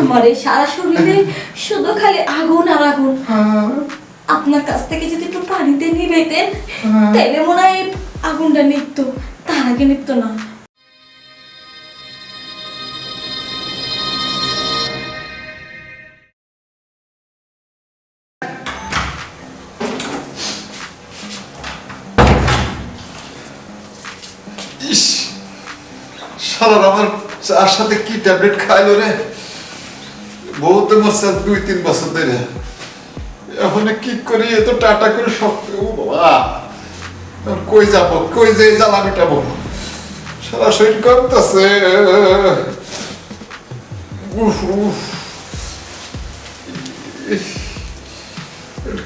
আমার এই সারা শরীরে শুধু খালি আগুন আর আগুন। আপনার কাছ থেকে যদি একটু পানিতে নিবেতেন তাহলে মনে হয় আগুনটা নিপতো তার আগে নিপতো না। শালার আমার চার সাথে কি ট্যাবলেট খাইলো রে? বহুত মশা দুই, তিন বছর ধরে। এখন কি করি? এত টাটা করে ও বাবা। কই যাব? কই যে জ্বালা মেটাবো? সারা শরীর কাঁপতেছে।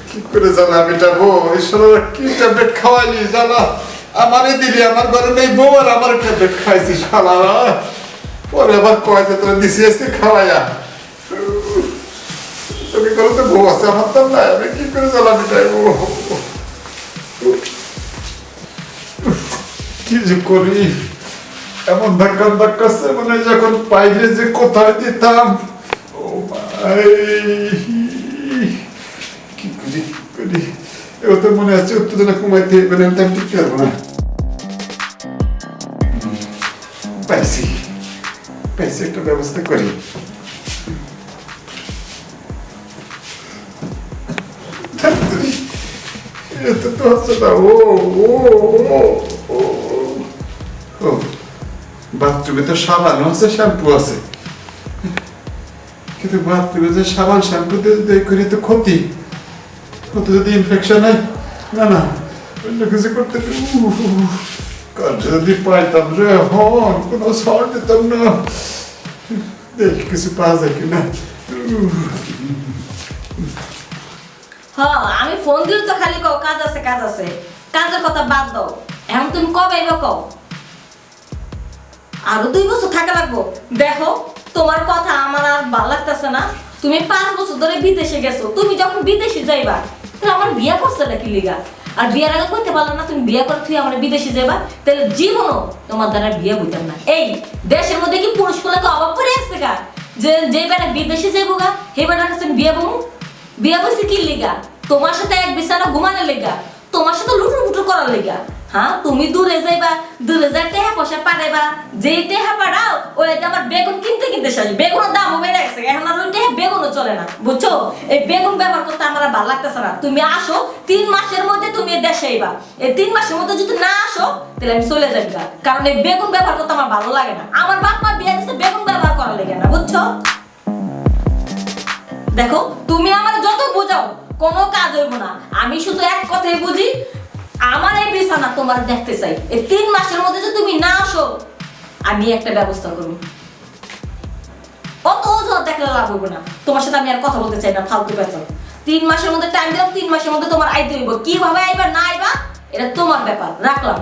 কি করে মেটাবো? কি ট্যাবলেট খাওয়াইলি, জ্বালা? আমারে দিলি, আমার ঘরে নেই বউ, আর আমার ট্যাবলেট খাইছি, শালা। পরে আবার কয় যে তোরা দিছি খাওয়াইয়া। করো তো বউ আছে, আমার তো নাই। আমি কি করে জ্বালা মেটাইবো কি যে করি? এমন ধাক্কা ধাক্কাছে মানে যখন পাইলে যে কোথায় দিতাম, ও ভাই, কি করি কি করি? এও তো মনে আছে উত্তেজনা কমাইতে মানে আমি তো পারব না। পাইছি। পাইছি একটা ব্যবস্থা করি। এত তো হচ্ছে না ও ও ও বাথরুমে তো সাবান আছে শ্যাম্পু আছে। কিন্তু বাথরুমে যে সাবান শ্যাম্পু দিয়ে করি তো ক্ষতি। কত যদি ইনফেকশন হয় না না অন্য কিছু করতে কাজ যদি পাইতাম রে হন কোনো সর দিতাম না। দেখ কিছু পাওয়া যায় কিনা। উহ, হ্যাঁ আমি ফোন দিলে তো খালি কও, কাজ আছে কাজ আছে। কাজের কথা বাদ দাও। এখন তুমি কবে এবার কও? আরও দুই বছর থাকা লাগবো। দেখো, তোমার কথা আমার আর ভালো লাগতেছে না। তুমি পাঁচ বছর ধরে বিদেশে গেছো। তুমি যখন বিদেশে যাইবা, তাহলে আমার বিয়া করছে নাকি লিগা? আর বিয়ার আগে কইতে পারল না তুমি বিয়া করে তুই আমার বিদেশে যাইবা, তাহলে জীবনও তোমার দ্বারা বিয়ে বইতাম না। এই, দেশের মধ্যে কি পুরুষ গুলোকে অভাব করে আসছে গা? যে যে বেটা বিদেশে যাইবো গা, সেই বেটার কাছে বিয়ে বমু কি লিগা? তোমার সাথে এক বিছানা ঘুমানোর লেগা। তোমার সাথে করার লেগা। হ্যাঁ তুমি দূরে যাইবা, দূরে যাই টেহা পয়সা পাঠাইবা। যে টেহা পাঠাও ওই আমার বেগুন কিনতে কিনতে বেগুনের বেড়ে গেছে। এখন আর ওই টেহা বেগুনও চলে না, বুঝছ? এই বেগুন ব্যবহার করতে আমার ভালো লাগতেছে না। তুমি আসো, তিন মাসের মধ্যে তুমি দেশে আইবা। এই তিন মাসের মধ্যে যদি না আসো, তাহলে আমি চলে যাই গা। কারণ এই বেগুন ব্যবহার করতে আমার ভালো লাগে না। আমার বাপ মা বিয়ে বেগুন ব্যবহার করা লেগে না, বুঝছ? দেখো, তুমি আমার যত বোঝাও, কোনো কাজ হইব না। আমি শুধু এক কথাই বুঝি, আমার এই বিছানা তোমার দেখতে চাই। এই তিন মাসের মধ্যে যদি তুমি না আসো, আমি একটা ব্যবস্থা করব। অত অজুহাত দেখলে লাভ হইব না। তোমার সাথে আমি আর কথা বলতে চাই না, ফালতু বেতন তিন মাসের মধ্যে টাইম দিলাম, তিন মাসের মধ্যে তোমার আইতে হইব। কীভাবে আইবা, না আইবা, এটা তোমার ব্যাপার, রাখলাম।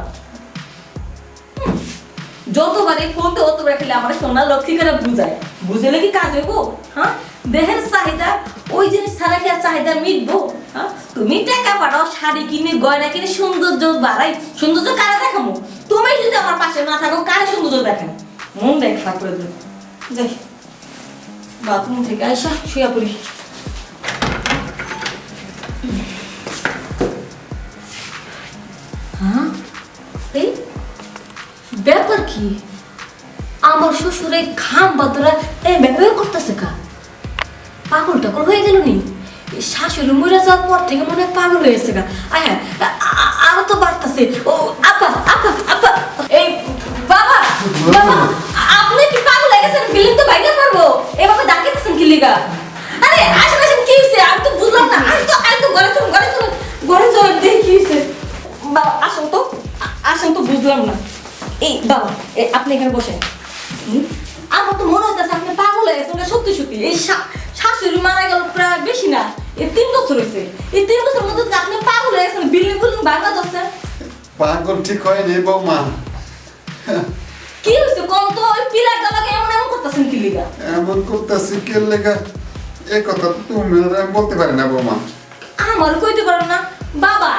যতবারই ফোনতে অতবার খেলে আমার সোনা লক্ষ্মী করে বুঝায়? বুঝলে কি কাজ হইব? হ্যাঁ? দেহের চাহিদা, ওই জিনিস ছাড়া কি আর চাহিদা মিটবো? হ্যাঁ? তুমি টাকা পাঠাও শাড়ি কিনে, গয়না কিনে, সৌন্দর্য বাড়াই, সৌন্দর্য কারা দেখামো? তুমি যদি আমার পাশে না থাকো, কারে সৌন্দর্য দেখেন মন দেখ করে দেবে যাই বাথরুম থেকে শুয়া পড়ি। হ্যাঁ? ব্যাপার কি? আমার শ্বশুরে খাম বাতরা এই ব্যাপারে করতেছে কা? পাগল টাগল হয়ে গেল নি? শাশুড়ি মরে যাওয়ার পর থেকে মনে হয় পাগল হয়েছে গা। আয় হ্যাঁ আরও তো বাড়তেছে। ও আপা আপা আপা এই, বাবা বাবা, আপনি কি পাগল হয়ে গেছেন? বিল্ডিং তো বাইরে পারব এভাবে ডাকিতেছেন কি লিগা? আরে, আসেন কি হয়েছে আমি তো বুঝলাম না। আমি তো আমি তো ঘরে চলুন ঘরে চলুন ঘরে চলুন, দেখি কি হয়েছে বাবা, আসুন তো আসুন তো, বুঝলাম না। এই, বাবা আপনি এখানে বসেন? আমার তো মনে হচ্ছে আপনি পাগল হয়ে গেছেন সত্যি সত্যি। এই শাশুড়ি মারা গেল প্রায় বেশি না এই তিন বছর হয়েছে এই তিন বছর মধ্যে আপনি পাগল হয়ে গেছেন বিল্ডিং বিল্ডিং বাংলা দশটা পাগল ঠিক হয়নি বৌমা। কি হয়েছে কম তো ওই পিলার দাবাকে এমন এমন করতেছেন কি লিগা? এমন করতেছি কে লেগা? এই কথা তো তুমি বলতে পারি না বৌমা। আমার কইতে পারো না। বাবা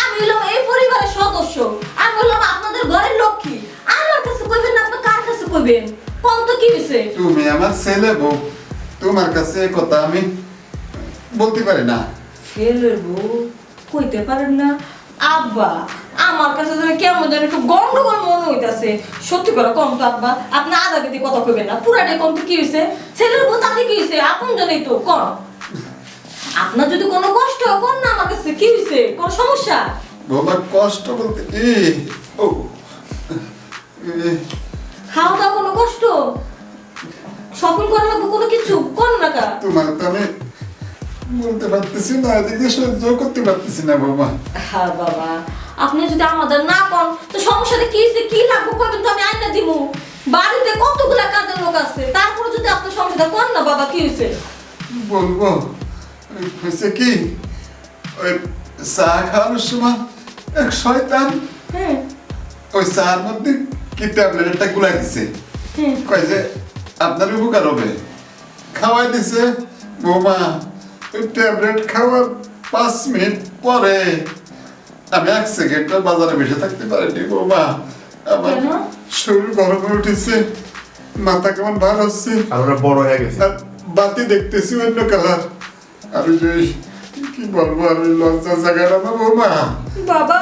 আমি হলাম এই পরিবারের সদস্য। আমি হলাম আপনাদের ঘরের লক্ষ্মী। আমার কাছে কইবেন না আপনি কার কাছে কইবেন? কম তো কি হয়েছে তুমি আমার ছেলে বউ। তোমার কাছে কথা আমি বলতে পারি না। ছেলের বউ কইতে পারেন না? আব্বা আমার কাছে যেন কেমন যেন একটু গন্ডগোল মনে হইতাছে। সত্যি করে কম তো আব্বা আপনি আধা কেজি কথা কইবেন না। পুরাটাই কম তো কি হইছে? ছেলের বউ তাতে কি হইছে? আপন জনেই তো কম আপনার যদি কোনো কষ্ট হয়, কোন না আমার কাছে কি হইছে? কোন সমস্যা? বাবা কষ্ট বলতে কি? ও। এ, খাওয়া কোনো কষ্ট? শপিং করা লাগবে কোনো কিছু? কোন না কা। তোমার তো আমি বলতে পারতেছি না এদিকে সহ্য করতে পারতেছি না বাবা হ্যাঁ বাবা আপনি যদি আমাদের না কন তো সমস্যাটা কি হইছে কি লাগবে কবেন তো আমি আইনা দিমু? বাড়িতে কতগুলা কাজের লোক আছে? তারপরে যদি আপনার সমস্যাটা কোন না বাবা কি হইছে বলব হয়েছে কি ওই চা খাওয়ানোর সময় এক শয়তান হ্যাঁ। ওই চার মধ্যে কি ট্যাবলেট একটা গুলাই দিছে। হ্যাঁ। কয় যে আপনার উপকার হবে। খাওয়াই দিছে বৌমা ওই ট্যাবলেট খাওয়ার পাঁচ মিনিট পরে আমি এক সেকেন্ড বাজারে বেসে থাকতে পারিনি বৌমা। আমার শরীর গরম হয়ে উঠেছে মাথা কেমন ভার হচ্ছে। আর ওরা বড় হয়ে গেছে। বাতি দেখতেছি অন্য কালার। আর ওই যে কি বলব আর ওই লজ্জা জায়গাটা না বৌমা। বাবা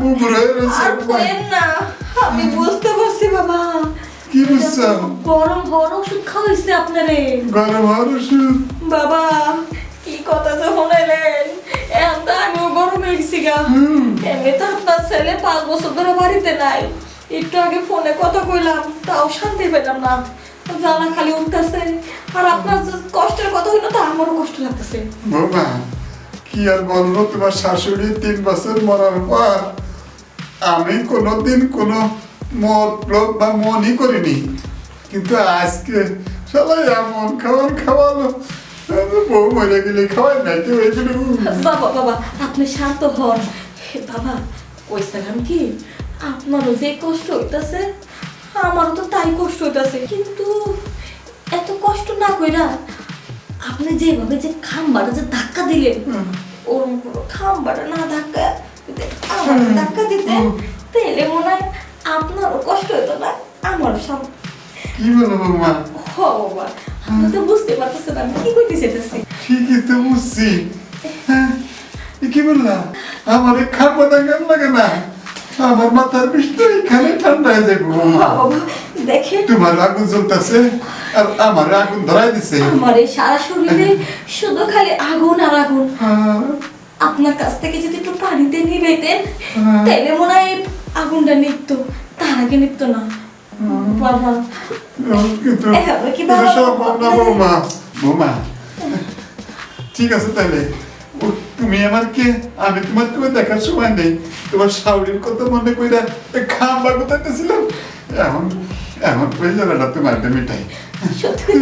মুখ রয়ে রয়েছে আমি বুঝতে পারছি বাবা। কি গরম ওষুধ খাওয়াইছে আপনারে। গরম হওয়ার ওষুধ? বাবা কি কথা যে শুনাইলেন? এখন তো আমিও গরম হয়ে গেছি গা এমনি তো আপনার ছেলে পাঁচ বছর ধরে বাড়িতে নাই। একটু আগে ফোনে কথা কইলাম তাও শান্তি পেলাম না। জ্বালা খালি উঠতেছে। আর আপনার কষ্টের কথা হইল তো আমারও কষ্ট লাগতেছে। বৌমা কি আর বলব তোমার শাশুড়ি তিন বছর মরার পর আমি কোনোদিন কোনো মতলব বা মনই করিনি। কিন্তু আজকে সবাই এমন খাবার খাওয়ালো। বউ মরে গেলে খাওয়াই না কেউ এগুলো বাবা বাবা আপনি শান্ত হন। বাবা কইছিলাম কি আপনারও যে কষ্ট হইতাছে আমারও তো তাই কষ্ট হইতাছে। কিন্তু এত কষ্ট না কইরা আপনি যেভাবে যে খাম্বাটা যে ধাক্কা দিলেন পুরো খাম্বাটা না ধাক্কা আমার ধাক্কা দিতেন তাহলে মনে হয় আপনারও কষ্ট হতো না আমারও সব কি বলো বৌমা? হ বাবা আপনি তো বুঝতে পারতেছেন আমি কি করতে চাইতেছি? ঠিকই তো বুঝছি। হ্যাঁ কি বললাম আমার খাব না লাগে না? আমার মাথার বিষটা এখানে ঠান্ডা হয়ে যাবে দেখেন। তোমার আগুন জ্বলতেছে আর আমার আগুন ধরাই দিছে। আমার এই সারা শরীরে শুধু খালি আগুন আর আগুন। হ্যাঁ, আপনার কাছ থেকে যদি একটু পানিতে নিবেতেন হ্যাঁ। তাহলে মনে হয় আগুনটা তার আগে নিপতো না? বাবা। বৌমা? বৌমা? ঠিক আছে তাহলে তুমি আমার কে? আমি তোমার দেখার সময় নেই। তোমার শাউরির কথা মনে কইরা খাম্বা কোথাতেছিলাম এখন এখন কই যাবে না তোমার মিঠাই সত্যি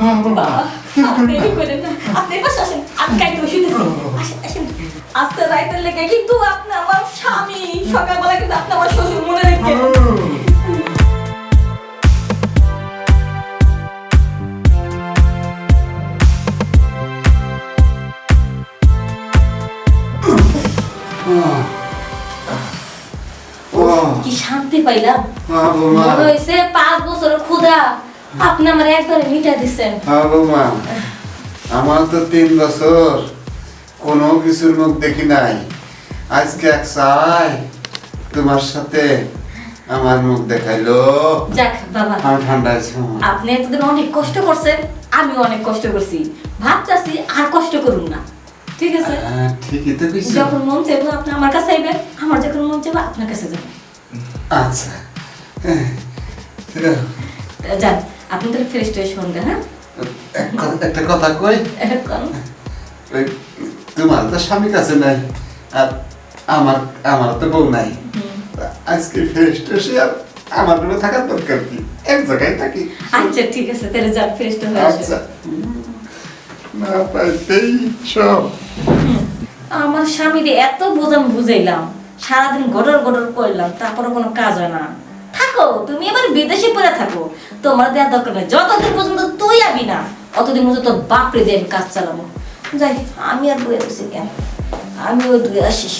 হ্যাঁ, বাবা। বাবা করেন না আপনি পাশে আসেন আমি কাইতে বসিতেছি আসেন আসেন আস্তে রাইতের লেগে কিন্তু আপনি আমার স্বামী সকালবেলা কিন্তু আপনি আমার শ্বশুর মনে রেখে কি শান্তি পাইলাম। মনে হয়েছে পাঁচ বছরের ক্ষুধা। আপনি আমার একবারে মিটা দিচ্ছেন হ্যাঁ বৌমা আমার তো তিন বছর কোনো কিছুর মুখ দেখি নাই। আজকে এক চাই তোমার সাথে আমার মুখ দেখাইলো। যাক বাবা। আমি ঠান্ডা আছে আপনি এতদিন অনেক কষ্ট করছেন আমিও অনেক কষ্ট করছি। ভাবতেছি আর কষ্ট করুন না। ঠিক আছে? হ্যাঁ, ঠিকই তো কইছো। যখন মন চাইব আপনি আমার কাছে আইবেন আমার যখন মন চাইব আপনার কাছে যাবেন। আচ্ছা। হ্যাঁ, যান আপনি তাহলে ফ্রেশ ট্রেশ হন হ্যাঁ? একটা কথা কই? তোমার তো স্বামী কাছে নাই আর আমার আমার তো বউ নাই। আজকে ফ্রেশ ট্রেশে আর আমার রুমে থাকার দরকার কি? এক জায়গায় থাকি। আচ্ছা ঠিক আছে তাহলে যান ফ্রেশ তো হয়ে আচ্ছা। না পাইতেই সব। আমার স্বামীরে এত বোঝাম বুঝাইলাম সারাদিন গডর গডর করলাম তারপরে কোনো কাজ হয় না। থাকো তুমি এবার বিদেশে পড়ে থাকো। তোমার দেওয়ার দরকার নেই। যতদিন পর্যন্ত তুই আবি না, অতদিন পর্যন্ত তোর বাপরে দিয়ে আমি কাজ চালাবো। যাই, আমি আর বই বসে কেন? আমি ওই দুয়ে আসিস।